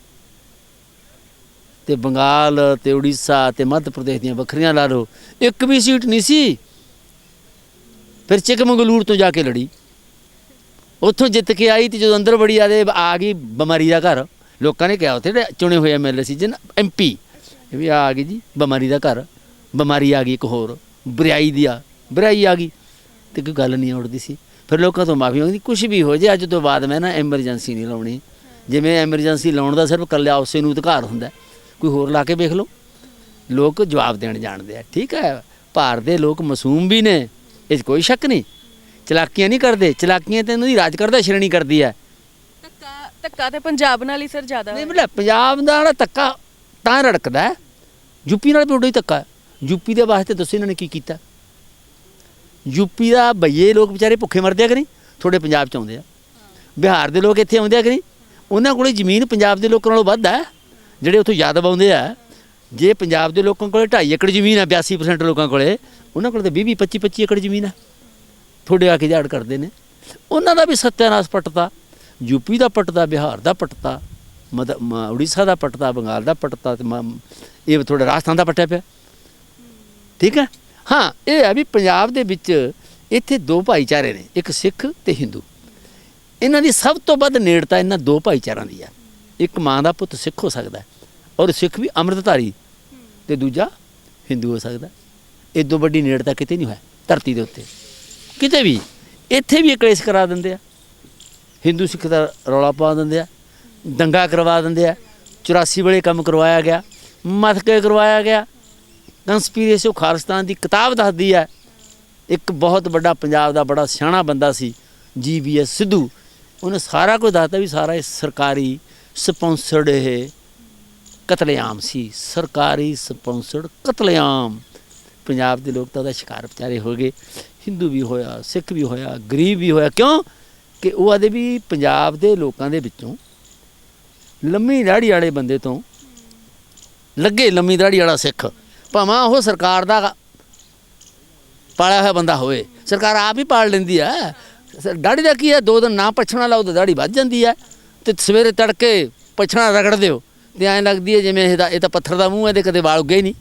ਤੇ ਬੰਗਾਲ ਤੇ ਉੜੀਸਾ ਤੇ ਮੱਧ ਪ੍ਰਦੇਸ਼ ਦੀਆਂ ਵੱਖਰੀਆਂ ਲਾ ਲਓ। ਇੱਕ ਵੀ ਸੀਟ ਨਹੀਂ ਸੀ। ਫਿਰ ਚਿਕਮੰਗਲੂਰ ਤੋਂ ਜਾ ਕੇ ਲੜੀ। ਉੱਥੋਂ ਜਿੱਤ ਕੇ ਆਈ ਤੇ ਜਦੋਂ ਅੰਦਰ ਬੜੀ ਆਦੇ ਆ ਗਈ ਬਿਮਾਰੀ ਦਾ ਘਰ। ਲੋਕਾਂ ਨੇ ਕਿਹਾ ਉੱਥੇ ਚੁਣੇ ਹੋਏ ਐਮਐਲਏ ਸੀ ਜਨ ਐਮਪੀ ਇਹ ਵੀ ਆ ਗਈ ਜੀ ਬਿਮਾਰੀ ਦਾ ਘਰ। ਬਿਮਾਰੀ ਆ ਗਈ ਇੱਕ ਹੋਰ ਬੁਰਾਈ ਦੀ ਆ ਬੁਰਾਈ ਆ ਗਈ। ਤੇ ਕੋਈ ਗੱਲ ਨਹੀਂ ਉੜਦੀ ਸੀ। ਫਿਰ ਲੋਕਾਂ ਤੋਂ ਮਾਫੀ ਮੰਗਦੀ ਕੁਝ ਵੀ ਹੋ ਜੇ ਅੱਜ ਤੋਂ ਬਾਅਦ ਮੈਂ ਨਾ ਐਮਰਜੈਂਸੀ ਨਹੀਂ ਲਾਉਣੀ। ਜਿਵੇਂ ਐਮਰਜੈਂਸੀ ਲਾਉਣ ਦਾ ਸਿਰਫ ਕੱਲਿਆ ਉਸੇ ਨੂੰ ਅਧਿਕਾਰ ਹੁੰਦਾ। ਕੋਈ ਹੋਰ ਲਾ ਕੇ ਵੇਖ ਲਓ। ਲੋਕ ਜਵਾਬ ਦੇਣ ਜਾਣਦੇ ਆ। ਠੀਕ ਹੈ ਭਾਰਤ ਦੇ ਲੋਕ ਮਾਸੂਮ ਵੀ ਨੇ 'ਚ ਕੋਈ ਸ਼ੱਕ ਨਹੀਂ। ਚਲਾਕੀਆਂ ਨਹੀਂ ਕਰਦੇ ਚਲਾਕੀਆਂ ਤੇ ਇਹਨਾਂ ਦੀ ਰਾਜ ਕਰਦਾ ਸ਼੍ਰੇਣੀ ਕਰਦੀ ਹੈ। ਧੱਕਾ ਧੱਕਾ ਤੇ ਪੰਜਾਬ ਨਾਲ ਹੀ ਸਰ ਜ਼ਿਆਦਾ ਨਹੀਂ ਮਤਲਬ ਪੰਜਾਬ ਦਾ ਧੱਕਾ ਤਾਂ ਰੜਕਦਾ ਯੂਪੀ ਨਾਲ ਵੀ ਉਡਾ ਹੀ ਧੱਕਾ ਯੂਪੀ ਦੇ ਵਾਸਤੇ ਦੱਸੋ ਇਹਨਾਂ ਨੇ ਕੀ ਕੀਤਾ? ਯੂਪੀ ਦਾ ਬਈਏ ਲੋਕ ਵਿਚਾਰੇ ਭੁੱਖੇ ਮਰਦੇ ਆ ਕਿ ਨਹੀਂ? ਤੁਹਾਡੇ ਪੰਜਾਬ ਚ ਆਉਂਦੇ ਆ। ਬਿਹਾਰ ਦੇ ਲੋਕ ਇੱਥੇ ਆਉਂਦੇ ਆ ਕਿ ਨਹੀਂ? ਉਹਨਾਂ ਕੋਲੇ ਜ਼ਮੀਨ ਪੰਜਾਬ ਦੇ ਲੋਕਾਂ ਨਾਲੋਂ ਵੱਧ ਹੈ ਜਿਹੜੇ ਉੱਥੋਂ ਯਾਦਵ ਆਉਂਦੇ ਆ, ਜੇ ਪੰਜਾਬ ਦੇ ਲੋਕਾਂ ਕੋਲੇ 2.5 ਏਕੜ ਜ਼ਮੀਨ ਹੈ 82% ਲੋਕਾਂ ਕੋਲੇ, ਉਹਨਾਂ ਕੋਲ ਤਾਂ 20 20 25 25 ਏਕੜ ਜ਼ਮੀਨ ਹੈ ਤੁਹਾਡੇ ਆ ਕੇ ਝਾੜ ਕਰਦੇ ਨੇ। ਉਹਨਾਂ ਦਾ ਵੀ ਸੱਤਿਆਨਾਸ਼ ਪੱਟਦਾ ਯੂਪੀ ਦਾ ਪੱਟਦਾ ਬਿਹਾਰ ਦਾ ਪੱਟਦਾ ਮਦ, ਮ- ਉੜੀਸਾ ਦਾ ਪੱਟਦਾ ਬੰਗਾਲ ਦਾ ਪੱਟਦਾ ਤੇ ਮ- ਇਹ ਤੁਹਾਡੇ ਰਾਜਸਥਾਨ ਦਾ ਪੱਟਿਆ ਪਿਆ। ਠੀਕ ਹੈ? ਹਾਂ, ਇਹ ਹੈ ਵੀ ਪੰਜਾਬ ਦੇ ਵਿੱਚ ਇੱਥੇ ਦੋ ਭਾਈਚਾਰੇ ਨੇ, ਇੱਕ ਸਿੱਖ ਤੇ ਹਿੰਦੂ। ਇਹਨਾਂ ਦੀ ਸਭ ਤੋਂ ਵੱਧ ਨੇੜਤਾ ਇਹਨਾਂ ਦੋ ਭਾਈਚਾਰਿਆਂ ਦੀ ਆ। ਇੱਕ ਮਾਂ ਦਾ ਪੁੱਤ ਸਿੱਖ ਹੋ ਸਕਦਾ ਔਰ ਸਿੱਖ ਵੀ ਅੰਮ੍ਰਿਤਧਾਰੀ ਤੇ ਦੂਜਾ ਹਿੰਦੂ ਹੋ ਸਕਦਾ ਇਦੋਂ ਵੱਡੀ ਨੇੜਤਾ ਕਿਤੇ ਨਹੀਂ ਹੋਇਆ, ਧਰਤੀ ਦੇ ਉੱਤੇ। ਕਿਤੇ ਵੀ, ਇੱਥੇ ਵੀ ਇਹ ਕਲੇਸ਼ ਕਰਾ ਦਿੰਦੇ ਆ। ਹਿੰਦੂ ਸਿੱਖ ਦਾ ਰੌਲਾ ਪਾ ਦਿੰਦੇ ਆ, ਦੰਗਾ ਕਰਵਾ ਦਿੰਦੇ ਆ। 84 ਵੇਲੇ ਕੰਮ ਕਰਵਾਇਆ ਗਿਆ, ਮੱਥ ਕੇ ਕਰਵਾਇਆ ਗਿਆ ਕੰਸਪੀਰੇਸੀ ਖਾਲਿਸਤਾਨ ਦੀ ਕਿਤਾਬ ਦੱਸਦੀ ਹੈ। ਇੱਕ ਬਹੁਤ ਵੱਡਾ ਪੰਜਾਬ ਦਾ ਬੜਾ ਸਿਆਣਾ ਬੰਦਾ ਸੀ ਜੀ ਬੀ ਜੀਵੀਐਸ ਸਿੱਧੂ। ਉਹਨੇ ਸਾਰਾ ਕੁਝ ਦੱਸਤਾ ਵੀ ਸਾਰਾ ਇਹ ਸਰਕਾਰੀ ਸਪਾਂਸਰਡ ਇਹ ਕਤਲੇਆਮ ਸੀ। ਸਰਕਾਰੀ ਸਪਾਂਸਰਡ ਕਤਲੇਆਮ। ਪੰਜਾਬ ਦੇ ਲੋਕ ਤਾਂ ਉਹਦਾ ਸ਼ਿਕਾਰ ਵਿਚਾਰੇ ਹੋ ਗਏ। ਹਿੰਦੂ ਵੀ ਹੋਇਆ, ਸਿੱਖ ਵੀ ਹੋਇਆ, ਗਰੀਬ ਵੀ ਹੋਇਆ। ਕਿਉਂ? ਕਿ ਉਹ ਆਦੇ ਵੀ ਪੰਜਾਬ ਦੇ ਲੋਕਾਂ ਦੇ ਵਿੱਚੋਂ ਲੰਮੀ ਦਾੜੀ ਵਾਲੇ ਬੰਦੇ ਤੋਂ ਲੱਗੇ, ਲੰਮੀ ਦਾੜੀ ਵਾਲਾ ਸਿੱਖ। ਭਾਵੇਂ ਉਹ ਸਰਕਾਰ ਦਾ ਪਾਲਿਆ ਹੋਇਆ ਬੰਦਾ ਹੋਵੇ। ਸਰਕਾਰ ਆਪ ਹੀ ਪਾਲ ਲੈਂਦੀ ਹੈ ਦਾੜੀ ਦਾ ਕੀ ਹੈ ਦੋ ਦਿਨ ਨਾ ਪਛਣਾ ਲਾਓ ਤਾਂ ਦਾੜੀ ਵੱਧ ਜਾਂਦੀ ਹੈ ਤੇ ਸਵੇਰੇ ਤੜਕੇ ਪਛਣਾ ਰਗੜ ਦਿਓ। ਤੇ ਐਂ ਲੱਗਦੀ ਹੈ ਜਿਵੇਂ ਇਹਦਾ ਇਹ ਤਾਂ ਪੱਥਰ ਦਾ ਮੂੰਹ ਹੈ ਤੇ ਕਦੇ ਵਾਲ ਉੱਗੇ ਹੀ ਨਹੀਂ।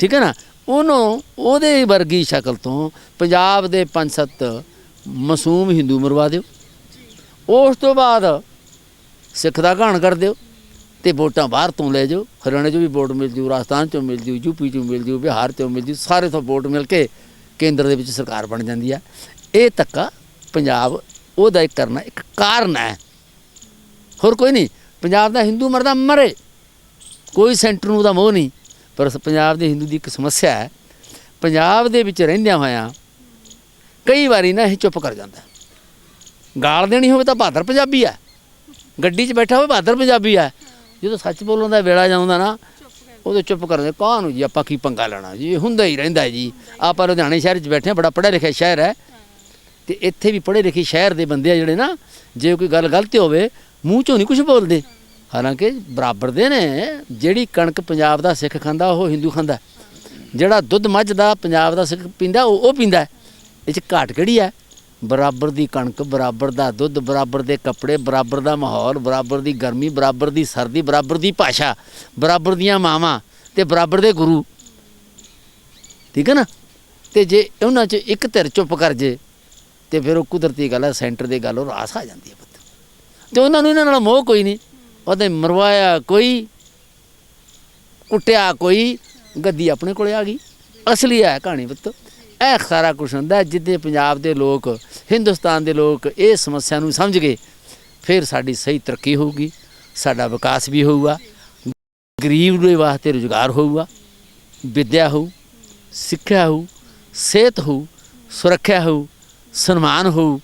ਠੀਕ ਹੈ ਨਾ? ਉਹਨੂੰ ਉਹਦੇ ਵਰਗੀ ਸ਼ਕਲ ਤੋਂ ਪੰਜਾਬ ਦੇ ਪੰਜ ਸੱਤ ਮਾਸੂਮ ਹਿੰਦੂ ਮਰਵਾ ਦਿਓ। ਉਸ ਤੋਂ ਬਾਅਦ ਸਿੱਖ ਦਾ ਘਾਣ ਕਰ ਦਿਓ। ਤੇ ਵੋਟਾਂ ਬਾਹਰ ਤੋਂ ਲੈ ਜਾਓ, ਹਰਿਆਣੇ 'ਚੋਂ ਵੀ ਵੋਟ ਮਿਲ ਜੂ, ਰਾਜਸਥਾਨ 'ਚੋਂ ਮਿਲ ਜੂ ਯੂਪੀ 'ਚੋਂ ਮਿਲ ਜੂ, ਬਿਹਾਰ 'ਚੋਂ ਮਿਲ ਜੂ, ਸਾਰੇ ਤੋਂ ਵੋਟ ਮਿਲ ਕੇ ਕੇਂਦਰ ਦੇ ਵਿੱਚ ਸਰਕਾਰ ਬਣ ਜਾਂਦੀ ਹੈ ਇਹ ਧੱਕਾ ਪੰਜਾਬ, ਉਹਦਾ ਇੱਕ ਕਰਨਾ, ਇੱਕ ਕਾਰਨ ਹੈ। ਹੋਰ ਕੋਈ ਨਹੀਂ, ਪੰਜਾਬ ਦਾ ਹਿੰਦੂ ਮਰਦਾ ਮਰੇ। ਕੋਈ ਸੈਂਟਰ ਨੂੰ ਉਹਦਾ ਮੋਹ ਨਹੀਂ, ਪਰ ਪੰਜਾਬ ਦੇ ਹਿੰਦੂ ਦੀ ਇੱਕ ਸਮੱਸਿਆ ਹੈ। ਪੰਜਾਬ ਦੇ ਵਿੱਚ ਰਹਿੰਦਿਆਂ ਹੋਇਆਂ ਕਈ ਵਾਰੀ ਨਾ ਇਹ ਚੁੱਪ ਕਰ ਜਾਂਦਾ। ਗਾਲ ਦੇਣੀ ਹੋਵੇ ਤਾਂ ਬਹਾਦਰ ਪੰਜਾਬੀ ਹੈ ਗੱਡੀ 'ਚ ਬੈਠਾ ਹੋਵੇ ਬਹਾਦਰ ਪੰਜਾਬੀ ਹੈ ਜਦੋਂ ਸੱਚ ਬੋਲਣ ਦਾ ਵੇਲਾ ਜਾਂਦਾ ਨਾ, ਉਦੋਂ ਚੁੱਪ ਕਰਦੇ ਕਾਹ ਨੂੰ ਜੀ, ਆਪਾਂ ਕੀ ਪੰਗਾ ਲੈਣਾ ਜੀ? ਇਹ ਹੁੰਦਾ ਹੀ ਰਹਿੰਦਾ ਜੀ। ਆਪਾਂ ਲੁਧਿਆਣੇ ਸ਼ਹਿਰ 'ਚ ਬੈਠੇ ਹਾਂ, ਬੜਾ ਪੜ੍ਹਿਆ ਲਿਖਿਆ ਸ਼ਹਿਰ ਹੈ। ਤੇ ਇੱਥੇ ਵੀ ਪੜ੍ਹੇ ਲਿਖੇ ਸ਼ਹਿਰ ਦੇ ਬੰਦੇ ਆ ਜਿਹੜੇ ਨਾ, ਜੇ ਕੋਈ ਗੱਲ ਗਲਤ ਹੋਵੇ, ਮੂੰਹ ਚੋਂ ਨਹੀਂ ਕੁਝ ਬੋਲਦੇ। ਹਾਲਾਂਕਿ ਬਰਾਬਰ ਦੇ ਨੇ। ਜਿਹੜੀ ਕਣਕ ਪੰਜਾਬ ਦਾ ਸਿੱਖ ਖਾਂਦਾ, ਉਹ ਹਿੰਦੂ ਖਾਂਦਾ। ਜਿਹੜਾ ਦੁੱਧ ਮੱਝ ਦਾ ਪੰਜਾਬ ਦਾ ਸਿੱਖ ਪੀਂਦਾ, ਉਹ ਉਹ ਪੀਂਦਾ। ਇਹ ਚ ਘਾਟ ਕਿਹੜੀ ਹੈ? ਬਰਾਬਰ ਦੀ ਕਣਕ, ਬਰਾਬਰ ਦਾ ਦੁੱਧ, ਬਰਾਬਰ ਦੇ ਕੱਪੜੇ, ਬਰਾਬਰ ਦਾ ਮਾਹੌਲ, ਬਰਾਬਰ ਦੀ ਗਰਮੀ, ਬਰਾਬਰ ਦੀ ਸਰਦੀ, ਬਰਾਬਰ ਦੀ ਭਾਸ਼ਾ, ਬਰਾਬਰ ਦੀਆਂ ਮਾਵਾਂ ਤੇ ਬਰਾਬਰ ਦੇ ਗੁਰੂ। ਠੀਕ ਹੈ ਨਾ? ਤੇ ਜੇ ਉਹਨਾਂ 'ਚ ਇੱਕ ਧਿਰ ਚੁੱਪ ਕਰ ਜੇ, ਤੇ ਫਿਰ ਉਹ ਕੁਦਰਤੀ ਗੱਲ ਹੈ, ਸੈਂਟਰ ਦੀ ਗੱਲ, ਉਹ ਰਾਸ ਆ ਜਾਂਦੀ ਹੈ ਪੁੱਤ। ਤੇ ਉਹਨਾਂ ਨੂੰ ਇਹਨਾਂ ਨਾਲ ਮੋਹ ਕੋਈ ਨਹੀਂ। ਉਹਦੇ ਮਰਵਾਇਆ ਕੋਈ, ਕੁੱਟਿਆ ਕੋਈ, ਗੱਦੀ ਆਪਣੇ ਕੋਲੇ ਆ ਗਈ। ਅਸਲੀ ਹੈ ਕਹਾਣੀ ਪੁੱਤ। ਇਹ ਸਾਰਾ ਕੁਝ ਹੁੰਦਾ ਜਿੱਦੇ ਪੰਜਾਬ ਦੇ ਲੋਕ, ਹਿੰਦੁਸਤਾਨ ਦੇ ਲੋਕ ਇਹ ਸਮੱਸਿਆ ਨੂੰ ਸਮਝ ਗਏ ਫਿਰ ਸਾਡੀ ਸਹੀ ਤਰੱਕੀ ਹੋਊਗੀ, ਸਾਡਾ ਵਿਕਾਸ ਵੀ ਹੋਊਗਾ, ਗਰੀਬ ਦੇ ਵਾਸਤੇ ਰੁਜ਼ਗਾਰ ਹੋਊਗਾ, ਵਿਦਿਆ ਹੋਊ, ਸਿੱਖਿਆ ਹੋਊ, ਸਿਹਤ ਹੋਊ, ਸੁਰੱਖਿਆ ਹੋਊ, ਸਨਮਾਨ ਹੋਊ,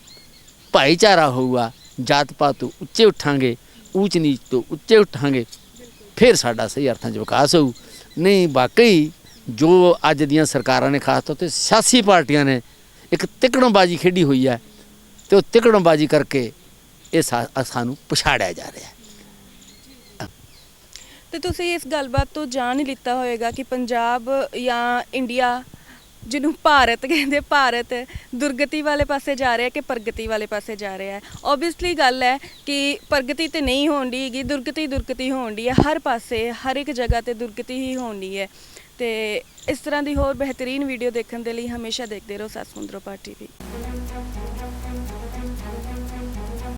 ਭਾਈਚਾਰਾ ਹੋਊਗਾ, ਜਾਤ ਪਾਤ ਤੋਂ ਉੱਚੇ ਉੱਠਾਂਗੇ ਊਚ ਨੀਚ ਤੋਂ ਉੱਚੇ ਉੱਠਾਂਗੇ, ਫਿਰ ਸਾਡਾ ਸਹੀ ਅਰਥਾਂ 'ਚ ਵਿਕਾਸ ਹੋਊ। ਨਹੀਂ, ਵਾਕਈ ਜੋ ਅੱਜ ਦੀਆਂ ਸਰਕਾਰਾਂ ਨੇ ਖਾਸ ਤੌਰ ਤੇ ਸਿਆਸੀ ਪਾਰਟੀਆਂ ਨੇ, ਇੱਕ ਤਿਕੜਮਬਾਜ਼ੀ ਖੇਡੀ ਹੋਈ ਹੈ ਤੇ ਉਹ ਤਿਕੜਮਬਾਜ਼ੀ ਕਰਕੇ ਇਹ ਸਾ- ਸਾਨੂੰ ਪਛਾੜਿਆ ਜਾ ਰਿਹਾ ਹੈ। ਤੇ ਤੁਸੀਂ ਇਸ ਗੱਲਬਾਤ ਤੋਂ ਜਾਣ ਹੀ ਲਿੱਤਾ ਹੋਵੇਗਾ ਕਿ ਪੰਜਾਬ ਜਾਂ ਇੰਡੀਆ, ਜਿਹਨੂੰ ਭਾਰਤ ਕਹਿੰਦੇ ਭਾਰਤ ਦੁਰਗਤੀ ਵਾਲੇ ਪਾਸੇ ਜਾ ਰਿਹਾ ਕਿ ਪ੍ਰਗਤੀ ਵਾਲੇ ਪਾਸੇ ਜਾ ਰਿਹਾ ਹੈ? ਓਬਵੀਅਸਲੀ ਗੱਲ ਹੈ ਕਿ ਪ੍ਰਗਤੀ ਤੇ ਨਹੀਂ ਹੋਣ ਦੀ ਹੈਗੀ, ਦੁਰਗਤੀ ਦੁਰਗਤੀ ਹੋਣ ਦੀ ਹੈ। ਹਰ ਪਾਸੇ, ਹਰ ਇੱਕ ਜਗ੍ਹਾ ਤੇ ਦੁਰਗਤੀ ਹੀ ਹੋਣ ਦੀ ਹੈ। ਤੇ ਇਸ ਤਰ੍ਹਾਂ ਦੀ ਹੋਰ ਬਿਹਤਰੀਨ ਵੀਡੀਓ ਦੇਖਣ ਦੇ ਲਈ ਹਮੇਸ਼ਾ ਦੇਖਦੇ ਰਹੋ ਸਤਸਮੁੰਦਰੋ ਪਾ ਟੀਵੀ